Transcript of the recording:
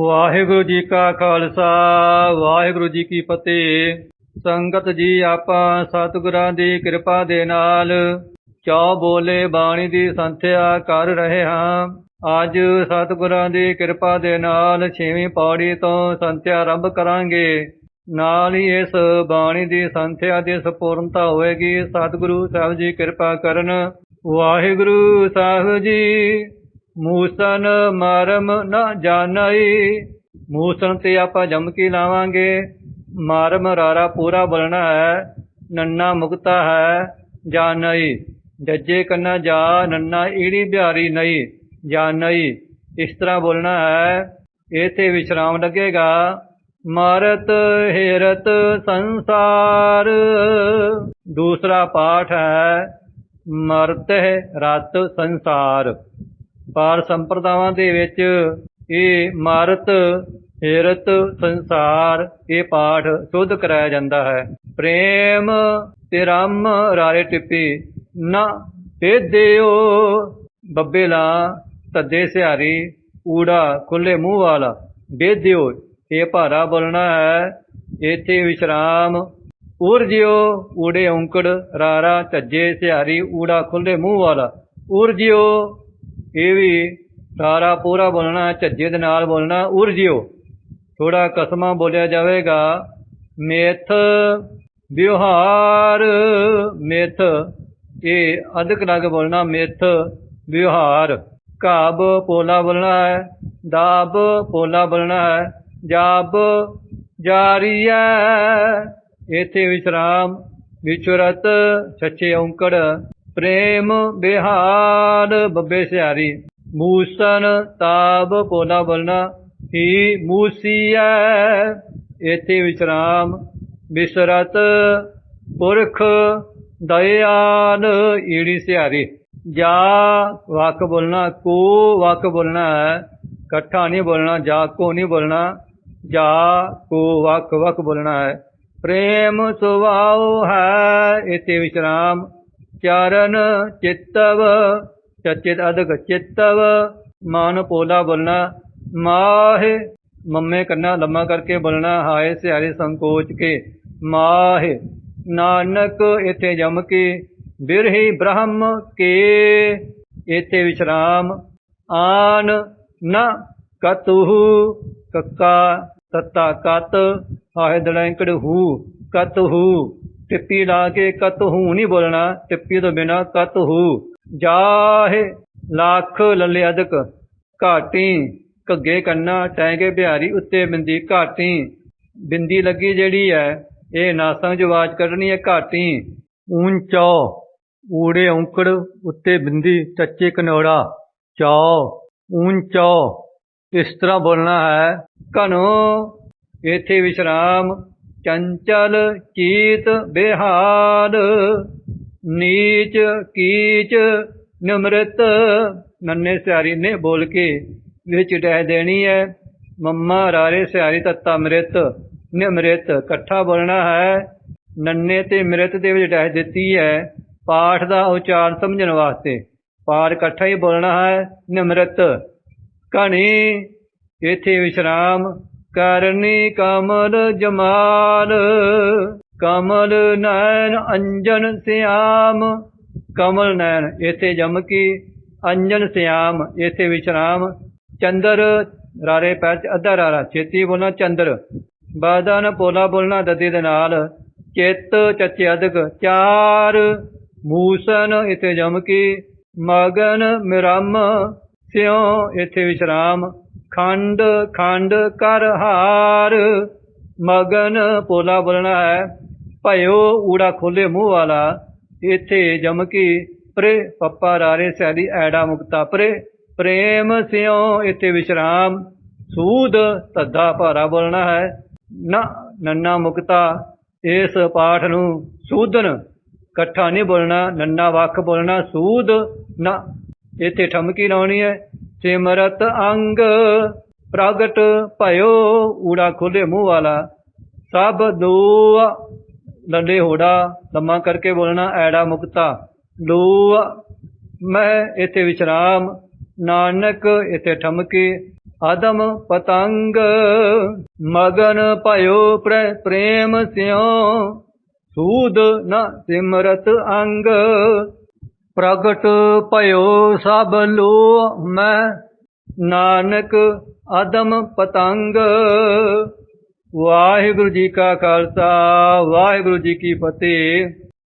ਵਾਹਿਗੁਰੂ ਜੀ ਕਾ ਖਾਲਸਾ, ਵਾਹਿਗੁਰੂ ਜੀ ਕੀ ਫਤਿਹ। ਸੰਗਤ ਜੀ, ਆਪਾਂ ਸਤਿਗੁਰਾਂ ਦੀ ਕਿਰਪਾ ਦੇ ਨਾਲ ਚੌ ਬੋਲੇ ਬਾਣੀ ਦੀ ਸੰਥਿਆ ਕਰ ਰਹੇ ਹਾਂ। ਅੱਜ ਸਤਿਗੁਰਾਂ ਦੀ ਕਿਰਪਾ ਦੇ ਨਾਲ ਛੇਵੀਂ ਪੌੜੀ ਤੋਂ ਸੰਥਿਆ ਆਰੰਭ ਕਰਾਂਗੇ। ਨਾਲ ਹੀ ਇਸ ਬਾਣੀ ਦੀ ਸੰਥਿਆ ਦੀ ਸੰਪੂਰਨਤਾ ਹੋਵੇਗੀ ਸਤਿਗੁਰੂ ਸਾਹਿਬ ਜੀ ਕਿਰਪਾ ਕਰਨ। ਵਾਹਿਗੁਰੂ ਸਾਹਿਬ ਜੀ। ਮੂਸਨ ਮਰਮ ਨ ਜਾਣਈ। ਮੂਸਨ ਤੇ ਆਪਾਂ ਜਮਕੀ ਲਾਵਾਂਗੇ। ਮਰਮ ਰਾਰਾ ਪੂਰਾ ਬੋਲਣਾ ਹੈ, ਨੰਨਾ ਮੁਕਤਾ ਹੈ, ਜਾਣਈ। ਜੱਜੇ ਕੰਨਾ ਜਾ, ਨੰਨਾ ਈੜੀ ਬਿਹਾਰੀ ਨਹੀਂ, ਜਾਣਈ। ਇਸ ਤਰ੍ਹਾਂ ਬੋਲਣਾ ਹੈ, ਇਥੇ ਵਿਸ਼ਰਾਮ ਲੱਗੇਗਾ। ਮਰਤ ਹੇਰਤ ਸੰਸਾਰ। ਦੂਸਰਾ ਪਾਠ ਹੈ ਮਰਤ ਰਤ ਸੰਸਾਰ। ਪਾਰ ਸੰਪਰਦਾਵਾਂ ਦੇ ਵਿੱਚ ਇਹ ਮਾਰਤ, ਹਿਰਤ, ਸੰਸਾਰ, ਇਹ ਪਾਠ ਸ਼ੁੱਧ ਕਰਾਇਆ ਜਾਂਦਾ ਹੈ। ਪ੍ਰੇਮ ਤੇ ਰਾਮ ਰਾਰੇ ਟਿੱਪੀ, ਨਾ ਤੇ ਦਿਓ ਬੱਬੇ ਲਾ ਤੱਦੇ ਸਿਹਾਰੀ, ਊੜਾ ਖੁੱਲੇ ਮੂੰਹ ਵਾਲਾ ਬੇਦਿਓ ਇਹ ਭਾਰਾ ਬੋਲਣਾ ਹੈ, ਇੱਥੇ ਵਿਸ਼ਰਾਮ, ਊਰਜਿਓ, ਊੜੇ ਔਂਕੜ, ਰਾਰਾ ਝੱਜੇ ਸਿਹਾਰੀ, ਊੜਾ ਖੁੱਲੇ ਮੂੰਹ ਵਾਲਾ, ਊਰਜਿਓ ਇਹ ਵੀ ਸਾਰਾ ਪੂਰਾ ਬੋਲਣਾ, ਝੱਜੇ ਦੇ ਨਾਲ ਬੋਲਣਾ, ਉਰਜਿਓ। ਥੋੜਾ ਕਸਮਾਂ ਬੋਲਿਆ ਜਾਵੇਗਾ, ਮੇਥ ਵਿਵਹਾਰ, ਮੇਥ। ਇਹ ਅਧਿਕ ਲੱਗ ਬੋਲਣਾ, ਮੇਥ ਵਿਵਹਾਰ। ਕਾਬ ਪੋਲਾ ਬੋਲਣਾ ਹੈ, ਦਾਬ ਪੋਲਾ ਬੋਲਣਾ ਹੈ, ਜਾਬ ਜਾਰੀਆ ਇਥੇ ਵਿਸ਼ਰਾਮ, ਵਿਚਰਤ, ਸੱਚੇ ਔਂਕੜ। ਪ੍ਰੇਮ ਬਿਹਾਰ ਬੱਬੇ ਸਿਆਰੀ। ਮੂਸਨ ਤਾਬ ਪੋਲਾ ਬੋਲਣਾ ਹੀ ਮੂਸੀਐ ਇਥੇ ਵਿਸ਼ਰਾਮ। ਬਿਸਰਤ ਪੁਰਖ ਦਇਆਲ ਈੜੀ ਸਿਆਰੀ। ਜਾ ਵਕ ਬੋਲਣਾ, ਕੋ ਵਕ ਬੋਲਣਾ ਹੈ, ਇਕੱਠਾ ਨਹੀਂ ਬੋਲਣਾ, ਜਾ ਕੋ ਨਹੀਂ ਬੋਲਣਾ, ਜਾ ਕੋ ਵਕ ਵਕ ਬੋਲਣਾ ਹੈ। ਪ੍ਰੇਮ ਸੁਭਾਉ ਹੈ ਇਥੇ ਵਿਸ਼ਰਾਮ। ਚਰਨ ਚਿੱਤਵ ਚਚਿਤ ਅਧਿਕ ਚਿੱਤਵ, ਮਨ ਪੋਲਾ ਬੋਲਣਾ, ਮਾਹਿ, ਮੰਮੇ ਕੰਨਾ ਲੰਮਾ ਕਰਕੇ ਬੋਲਣਾ, ਹਾਏ ਸਿਆਰੇ ਸੰਕੋਚ ਕੇ, ਮਾਹਿ, ਨਾਨਕ ਇਥੇ ਜਮ ਕੇ, ਬਿਰਹੀ ਬ੍ਰਹਮ ਕੇ, ਇਥੇ ਵਿਸ਼ਰਾਮ, ਆਨ ਨ ਕਤੁਹੁ, ਕੱਕਾ ਤਤਾ ਕਤ, ਹਾਏ ਦੜੈਂਕੜ ਹੂ ਕਤਹੁ। ਟਿੱਪੀ ਲਾ ਕੇ ਕਤ ਹੂ ਨਹੀਂ ਬੋਲਣਾ, ਟਿੱਪੀ ਤੋਂ ਬਿਨਾ ਕਤਹੁ ਜਾਹੇ ਲੱਖ ਲੱਲੇ ਅਦਕ, ਘਾਟੀ ਘੱਗੇ ਕੰਨਾ, ਟੈਂਗੇ ਬਿਹਾਰੀ ਉੱਤੇ ਬਿੰਦੀ ਘਾਟੀ। ਬਿੰਦੀ ਲੱਗੀ ਜਿਹੜੀ ਹੈ ਇਹ ਨਾਸਾਂ 'ਚ ਆਵਾਜ਼ ਕੱਢਣੀ ਹੈ ਘਾਟੀ। ਊਂਚਾ ਊੜੇ ਔਂਕੜ ਉੱਤੇ ਬਿੰਦੀ ਚੱਚੇ ਕਨੋੜਾ। ਚੌ ਊਂਚਾ ਇਸ ਤਰ੍ਹਾਂ ਬੋਲਣਾ ਹੈ। ਘਨੋ, ਇਥੇ ਵਿਸ਼ਰਾਮ। ਚੰਚਲ ਚੀਤ ਬਿਹਾਰ ਨੀਚ ਕੀਚ ਨਿਮਰਤ। ਨੰਨੇ ਸਿਆਰੀ ਨੇ ਬੋਲ ਕੇ ਵਿੱਚ ਡਹਿ ਦੇਣੀ ਹੈ ਮੰਮਾ ਰਾਰੇ ਸਿਆਰੀ ਤੱਤਾ ਮ੍ਰਿਤ ਨਿਮ੍ਰਿਤ, ਇਕੱਠਾ ਬੋਲਣਾ ਹੈ। ਨੰਨੇ ਤੇ ਮ੍ਰਿਤ ਦੇ ਵਿੱਚ ਡਹਿ ਦਿੱਤੀ ਹੈ ਪਾਠ ਦਾ ਉਚਾਰਨ ਸਮਝਣ ਵਾਸਤੇ। ਪਾਠ ਇਕੱਠਾ ਹੀ ਬੋਲਣਾ ਹੈ। ਨਿਮ੍ਰਿਤ ਕਣੀ ਇਥੇ ਵਿਸ਼ਰਾਮ। ਕਰਨੀ ਕਮਲ ਜਮਾਲ, ਕਮਲ ਨੈਣ ਅੰਜਨ ਸਿਆਮ। ਕਮਲ ਨੈਣ, ਇਥੇ ਜਮ ਕੀ? ਅੰਜਨ ਸਿਆਮ, ਇਥੇ ਵਿਸ਼ਰਾਮ। ਚੰਦਰ ਰਾਰੇ ਪੈਰ ਚ, ਅੱਧਾ ਰਾਰਾ, ਛੇਤੀ ਬੋਲਣਾ ਚੰਦਰ। ਬਾਦਾਨ ਪੋਲਾ ਬੋਲਣਾ ਦਦੀ ਦੇ ਨਾਲ। ਚਿੱਤ ਚੱਚੇ ਅਦਕ, ਚਾਰ। ਮੂਸਨ, ਇਥੇ ਜਮ ਕੀ? ਮਗਨ ਮਿਰਮ, ਸਿਉ, ਇਥੇ ਵਿਸ਼ਰਾਮ। ਖੰਡ ਖੰਡ ਕਰ ਹਾਰ। ਮਗਨ ਪੋਲਾ ਬੋਲਣਾ ਹੈ, ਭਇਓ ਊੜਾ ਖੋਲੇ ਮੂੰਹ ਵਾਲਾ। ਇਥੇ ਜਮਕੀ ਪ੍ਰੇ ਪੱਪਾ ਰਾਰੇ ਸੈਲੀ ਐੜਾ ਮੁਕਤਾ ਪ੍ਰੇ। ਪ੍ਰੇਮ ਸਿਉ ਇੱਥੇ ਵਿਸ਼ਰਾਮ, ਸੂਦ ਧੱਦਾ ਭਾਰਾ ਬੋਲਣਾ ਹੈ। ਨਾ ਨੰਨਾ ਮੁਕਤਾ, ਇਸ ਪਾਠ ਨੂੰ ਸੂਦਨ। ਇਕੱਠਾ ਨਹੀਂ ਬੋਲਣਾ, ਨੰਨਾ ਵੱਖ ਬੋਲਣਾ, ਸੂਦ ਨਾ। ਇੱਥੇ ਠਮਕੀ ਲਾਉਣੀ ਹੈ ਸਿਮਰਤ ਅੰਗ ਪ੍ਰਗਟ ਭਇਓ, ਊੜਾ ਖੋਲੇ ਮੂੰਹ ਵਾਲਾ। ਸਭ ਦੋ ਲੰਡੇ ਹੋੜਾ, ਲੰਮਾ ਕਰਕੇ ਬੋਲਣਾ, ਐੜਾ ਮੁਕਤਾ। ਲੋ ਮੈਂ ਇਥੇ ਵਿਸ਼ਰਾਮ, ਨਾਨਕ ਇਥੇ ਠਮਕੇ। ਆਦਮ ਪਤੰਗ, ਮਗਨ ਭਇਓ ਪ੍ਰੇਮ ਸਿਓ। ਸੂਦ ਨ ਸਿਮਰਤ ਅੰਗ ਪ੍ਰਗਟ ਭਇਓ ਸਭ ਲੋ ਮੈਂ। ਨਾਨਕ ਆਦਮ ਪਤੰਗ। ਵਾਹਿਗੁਰੂ ਜੀ ਕਾ ਖਾਲਸਾ, ਵਾਹਿਗੁਰੂ ਜੀ ਕੀ ਫਤਿਹ।